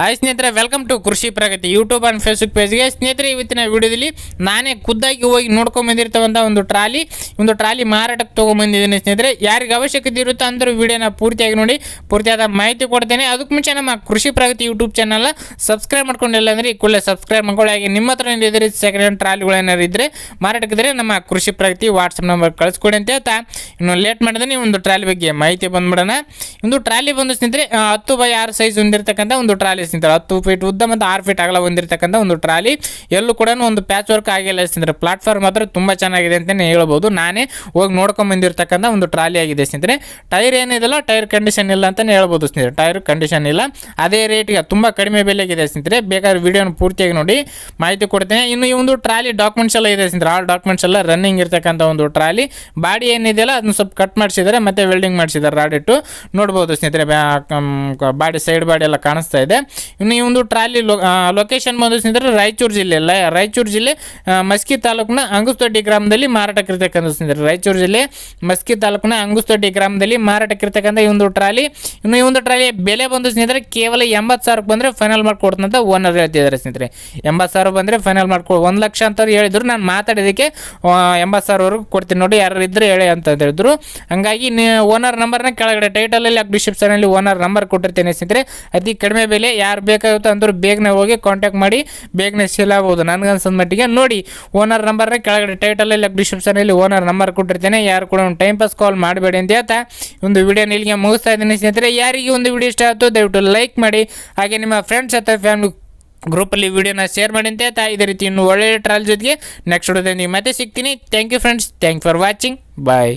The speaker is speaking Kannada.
ಹಾಯ್ ಸ್ನೇಹಿತರೆ welcome to Krishi Pragati YouTube and Facebook ಪೇಜ್ಗೆ ಸ್ನೇಹಿತರೆ ಇವತ್ತಿನ ವಿಡಿಯೋದಲ್ಲಿ ನಾನೇ ಖುದ್ದಾಗಿ ಹೋಗಿ ನೋಡ್ಕೊಂಡ್ ಬಂದಿರ್ತಕ್ಕಂಥ ಒಂದು ಟ್ರಾಲಿ ಒಂದು ಟ್ರಾಲಿ ಮಾರಾಟಕ್ಕೆ ತೊಗೊಂಬಂದಿದ್ದೀನಿ ಸ್ನೇಹಿತರೆ. ಯಾರಿಗೆ ಅವಶ್ಯಕತೆ ಇರುತ್ತೋ ಅಂದರೂ ವಿಡಿಯೋನ ಪೂರ್ತಿಯಾಗಿ ನೋಡಿ, ಪೂರ್ತಿಯಾದ ಮಾಹಿತಿ ಕೊಡ್ತೇನೆ. ಅದಕ್ಕೆ ಮುಂಚೆ ನಮ್ಮ ಕೃಷಿ ಪ್ರಗತಿ ಯೂಟ್ಯೂಬ್ ಚಾನಲ್ ಸಬ್ಸ್ಕ್ರೈಬ್ ಮಾಡ್ಕೊಂಡಿಲ್ಲ ಅಂದರೆ ಈ ಕೂಡಲೇ ಸಬ್ಸ್ಕ್ರೈಬ್ ಮಾಡ್ಕೊಳ್ಳಿ. ಹಾಗೆ ನಿಮ್ಮ ಹತ್ರ ಇದ್ರೆ ಸೆಕೆಂಡ್ ಹ್ಯಾಂಡ್ ಟ್ರಾಲಿಗಳು ಇದ್ರೆ ಇದ್ದರೆ ಮಾರಾಟಕ್ಕಿದ್ರೆ ನಮ್ಮ ಕೃಷಿ ಪ್ರಗತಿ ವಾಟ್ಸಪ್ ನಂಬರ್ ಕಳಿಸ್ಕೊಡಿ ಅಂತ ಹೇಳ್ತಾ. ಇನ್ನು ಲೇಟ್ ಮಾಡಿದ್ರೆ ಒಂದು ಟ್ರಾಲಿ ಬಗ್ಗೆ ಮಾಹಿತಿ ಬಂದ್ಬಿಡೋಣ. ಒಂದು ಟ್ರಾಲಿ ಬಂದು ಸ್ನೇಹಿತರೆ, ಹತ್ತು ಬೈ ಆರು ಸೈಜ್ ಹೊಂದಿರತಕ್ಕಂಥ ಒಂದು ಟ್ರಾಲಿ ಸ್ನೇಹಿತರೆ ಹತ್ತು ಫೀಟ್ ಉದ್ದ ಮತ್ತು ಆರು ಫೀಟ್ ಅಗಲ ಹೊಂದಿರತಕ್ಕಂಥ ಒಂದು ಟ್ರಾಲಿ. ಎಲ್ಲೂ ಕೂಡ ಒಂದು ಪ್ಯಾಚ್ ವರ್ಕ್ ಆಗಿಲ್ಲ ಸ್ನೇಹಿತರೆ ಪ್ಲಾಟ್ಫಾರ್ಮ್ ಮಾತ್ರ ತುಂಬ ಚೆನ್ನಾಗಿದೆ ಅಂತಲೇ ಹೇಳ್ಬೋದು. ನಾನೇ ಹೋಗಿ ನೋಡ್ಕೊಂಡು ಬಂದಿರತಕ್ಕಂಥ ಒಂದು ಟ್ರಾಲಿ ಆಗಿದೆ ಸ್ನೇಹಿತರೆ. ಟೈರ್ ಏನಿದೆಲ್ಲ ಟೈರ್ ಕಂಡೀಷನ್ ಇಲ್ಲ ಅಂತಲೇ ಹೇಳ್ಬೋದು ಸ್ನೇಹಿತರೆ. ಟೈರ್ ಕಂಡೀಷನ್ ಇಲ್ಲ. ಅದೇ ರೇಟಿಗೆ ತುಂಬ ಕಡಿಮೆ ಬೆಲೆಗಿದೆ ಸ್ನೇಹಿತರೆ. ಬೇಕಾದ್ರೆ ವಿಡಿಯೋನ ಪೂರ್ತಿಯಾಗಿ ನೋಡಿ, ಮಾಹಿತಿ ಕೊಡ್ತೇನೆ. ಇನ್ನು ಈ ಒಂದು ಟ್ರಾಲಿ ಡಾಕ್ಯುಮೆಂಟ್ಸ್ ಎಲ್ಲ ಇದೆ ಸ್ನೇಹಿತರೆ. ಆಲ್ ಡಾಕ್ಯುಮೆಂಟ್ಸ್ ಎಲ್ಲ ರನ್ನಿಂಗ್ ಇರ್ತಕ್ಕಂಥ ಒಂದು ಟ್ರಾಲಿ. ಬಾಡಿ ಏನಿದೆಯಲ್ಲ, ಅದನ್ನ ಸ್ವಲ್ಪ ಕಟ್ ಮಾಡಿಸಿದ್ದಾರೆ ಮತ್ತೆ ವೆಲ್ಡಿಂಗ್ ಮಾಡಿಸಿದ್ದಾರೆ ರಾಡಿಟ್ಟು ನೋಡ್ಬೋದು ಸ್ನೇಹಿತರೆ. ಬಾಡಿ ಸೈಡ್ ಬಾಡಿ ಎಲ್ಲ ಕಾಣಿಸ್ತಾ ಇದೆ. ಇನ್ನು ಈ ಒಂದು ಟ್ರಾಲಿ ಲೊಕೇಶನ್ ಬಂದು ಸ್ನೇಹಿತರೆ ರಾಯಚೂರು ಜಿಲ್ಲೆ ರಾಯಚೂರು ಜಿಲ್ಲೆ ಮಸ್ಕಿ ತಾಲೂಕಿನ ಅಂಗುಸ್ತೊಡ್ಡಿ ಗ್ರಾಮದಲ್ಲಿ ಮಾರಾಟಕ್ಕಿರ್ತಕ್ಕಂಥ ಸ್ನೇಹಿತರೆ ರಾಯಚೂರು ಜಿಲ್ಲೆ, ಮಸ್ಕಿ ತಾಲೂಕಿನ ಅಂಗುಸ್ತೊಡ್ಡಿ ಗ್ರಾಮದಲ್ಲಿ ಮಾರಾಟಕ್ಕಿರ್ತಕ್ಕಂಥ ಈ ಒಂದು ಟ್ರಾಲಿ. ಇನ್ನು ಈ ಒಂದು ಟ್ರಾಲಿ ಬೆಲೆ ಬಂದು ಸ್ನೇಹಿತರೆ ಕೇವಲ ಎಂಬತ್ತು ಸಾವಿರಕ್ಕೆ ಬಂದರೆ ಫೈನಲ್ ಮಾಡಿಕೊಡ್ತಂತ ಓನರ್ ಹೇಳ್ತಿದ್ದಾರೆ ಸ್ನೇಹಿತರೆ. ಎಂಬತ್ತು ಸಾವಿರ ಬಂದರೆ ಫೈನಲ್ ಮಾಡ್ಕೊ ಒಂದು ಲಕ್ಷ ಅಂತ ಹೇಳಿದ್ರು. ನಾನು ಮಾತಾಡಿದ್ದಕ್ಕೆ ಎಂಬತ್ತು ಸಾವಿರವರೆಗೂ ಕೊಡ್ತೀನಿ ನೋಡಿ ಯಾರು ಇದ್ರೆ ಹೇಳಿ ಅಂತ ಹೇಳಿದ್ರು. ಹಂಗಾಗಿ ಓನರ್ ನಂಬರ್ನ ಕೆಳಗಡೆ ಟೈಟಲಲ್ಲಿ ಡಿಸ್ಕ್ರಿಪ್ಷನಲ್ಲಿ ಓನರ್ ನಂಬರ್ ಕೊಟ್ಟಿರ್ತೇನೆ ಸ್ನೇಹಿತರೆ. ಅತಿ ಕಡಿಮೆ ಬೆಲೆ ಯಾರು ಬೇಕಾಗುತ್ತೆ ಅಂದರೂ ಬೇಗನೆ ಹೋಗಿ ಕಾಂಟ್ಯಾಕ್ಟ್ ಮಾಡಿ ಬೇಗನೆ ಸೇಲ್ ಆಗ್ಬೋದು. ನನಗನ್ಸದ ಮಟ್ಟಿಗೆ ನೋಡಿ ಓನರ್ ನಂಬರ್ನ ಕೆಳಗಡೆ ಟೈಟಲಲ್ಲಿ ಡಿಸ್ಕ್ರಿಪ್ಷನಲ್ಲಿ ಓನರ್ ನಂಬರ್ ಕೊಟ್ಟಿರ್ತೇನೆ. ಯಾರು ಕೂಡ ಟೈಮ್ ಪಾಸ್ ಕಾಲ್ ಮಾಡಬೇಡಿ ಅಂತ ಹೇಳ್ತಾ ಒಂದು ವಿಡಿಯೋನ ಇಲ್ಲಿಗೆ ಮುಗಿಸ್ತಾ ಇದ್ದೀನಿ ಸ್ನೇಹಿತರೆ. ಯಾರಿಗೆ ಒಂದು ವಿಡಿಯೋ ಇಷ್ಟ ಆಯಿತು, ದಯವಿಟ್ಟು ಲೈಕ್ ಮಾಡಿ. ಹಾಗೆ ನಿಮ್ಮ ಫ್ರೆಂಡ್ಸ್ ಅಥವಾ ಫ್ಯಾಮಿಲಿ ಗ್ರೂಪಲ್ಲಿ ವಿಡಿಯೋನ ಶೇರ್ ಮಾಡಿ ಅಂತ ಹೇಳ್ತಾ ಇದೇ ರೀತಿ ಇನ್ನು ಒಳ್ಳೆಯ ಟ್ರಾಲ್ ಜೊತೆಗೆ ನೆಕ್ಸ್ಟ್ ವಿಡಿಯೋದಲ್ಲಿ ಮತ್ತೆ ಸಿಗ್ತೀನಿ. Thank you friends thank for watching bye